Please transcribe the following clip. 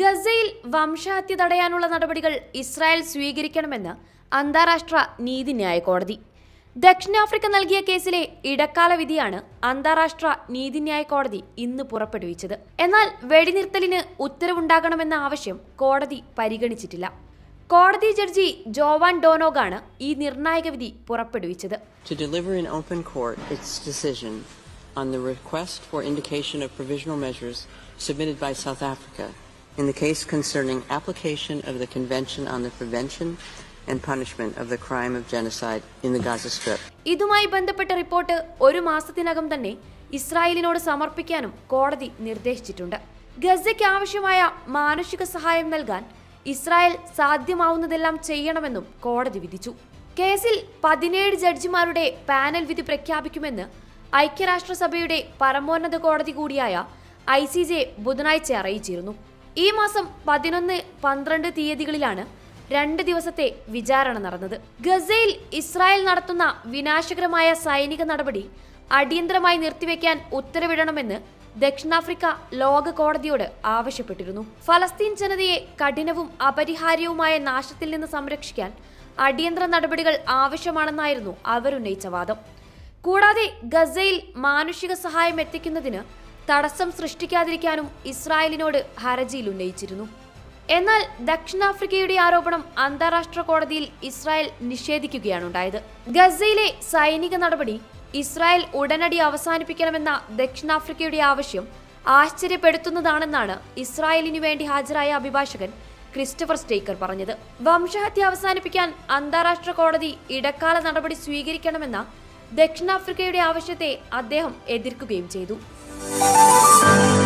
ഗസയിൽ വംശഹത്യ തടയാനുള്ള നടപടികൾ ഇസ്രായേൽ സ്വീകരിക്കണമെന്ന് അന്താരാഷ്ട്ര നീതിന്യായ കോടതി. ദക്ഷിണാഫ്രിക്ക നൽകിയ കേസിലെ ഇടക്കാല വിധിയാണ് അന്താരാഷ്ട്ര നീതിന്യായ കോടതി ഇന്ന് പുറപ്പെടുവിച്ചത്. എന്നാൽ വെടിനിർത്തലിന് ഉത്തരവുണ്ടാകണമെന്ന ആവശ്യം കോടതി പരിഗണിച്ചിട്ടില്ല. കോടതി ജഡ്ജി ജോവാൻ ഡോനോഗാണ് ഈ നിർണായക വിധി പുറപ്പെടുവിച്ചത്. On the request for indication of provisional measures submitted by South Africa in the case concerning application of the Convention on the Prevention and Punishment of the Crime of Genocide in the Gaza Strip. ഇതുമായി ബന്ധപ്പെട്ട report ഒരു മാസത്തിനകം തന്നെ ഇസ്രായേലിനോട് സമർപ്പിക്കാനും കോടതി നിർദ്ദേശിച്ചിട്ടുണ്ട്. ഗസയ്ക്ക് ആവശ്യമായ മാനുഷിക സഹായം നൽകാൻ ഇസ്രായേൽ സാധ്യമാവുന്നതെല്ലാം ചെയ്യണമെന്നും കോടതി വിധിച്ചു. കേസിൽ പതിനേഴ് ജഡ്ജിമാരുടെ പാനൽ വിധി പ്രഖ്യാപിക്കുമെന്ന് ഐക്യരാഷ്ട്രസഭയുടെ പരമോന്നത കോടതി കൂടിയായ ഐ സി ജെ ബുധനാഴ്ച അറിയിച്ചിരുന്നു. ഈ മാസം പതിനൊന്ന് പന്ത്രണ്ട് തീയതികളിലാണ് രണ്ട് ദിവസത്തെ വിചാരണ നടന്നത്. ഗസയിൽ ഇസ്രായേൽ നടത്തുന്ന വിനാശകരമായ സൈനിക നടപടി അടിയന്തരമായി നിർത്തിവെക്കാൻ ഉത്തരവിടണമെന്ന് ദക്ഷിണാഫ്രിക്ക ലോക കോടതിയോട് ആവശ്യപ്പെട്ടിരുന്നു. ഫലസ്തീൻ ജനതയെ കഠിനവും അപരിഹാര്യവുമായ നാശത്തിൽ നിന്ന് സംരക്ഷിക്കാൻ അടിയന്തര നടപടികൾ ആവശ്യമാണെന്നായിരുന്നു അവരുന്നയിച്ച വാദം. കൂടാതെ ഗസയിൽ മാനുഷിക സഹായം എത്തിക്കുന്നതിന് തടസ്സം സൃഷ്ടിക്കാതിരിക്കാനും ഇസ്രായേലിനോട് ഹർജിയിൽ ഉന്നയിച്ചിരുന്നു. എന്നാൽ ദക്ഷിണാഫ്രിക്കയുടെ ആരോപണം അന്താരാഷ്ട്ര കോടതിയിൽ ഇസ്രായേൽ നിഷേധിക്കുകയാണ് ഉണ്ടായത് ഗസയിലെ സൈനിക നടപടി ഇസ്രായേൽ ഉടനടി അവസാനിപ്പിക്കണമെന്ന ദക്ഷിണാഫ്രിക്കയുടെ ആവശ്യം ആശ്ചര്യപ്പെടുത്തുന്നതാണെന്നാണ് ഇസ്രായേലിനു വേണ്ടി ഹാജരായ അഭിഭാഷകൻ ക്രിസ്റ്റഫർ സ്റ്റേക്കർ പറഞ്ഞത്. വംശഹത്യ അവസാനിപ്പിക്കാൻ അന്താരാഷ്ട്ര കോടതി ഇടക്കാല നടപടി സ്വീകരിക്കണമെന്ന ദക്ഷിണാഫ്രിക്കയുടെ ആവശ്യത്തെ അദ്ദേഹം എതിർക്കുകയും ചെയ്തു. Música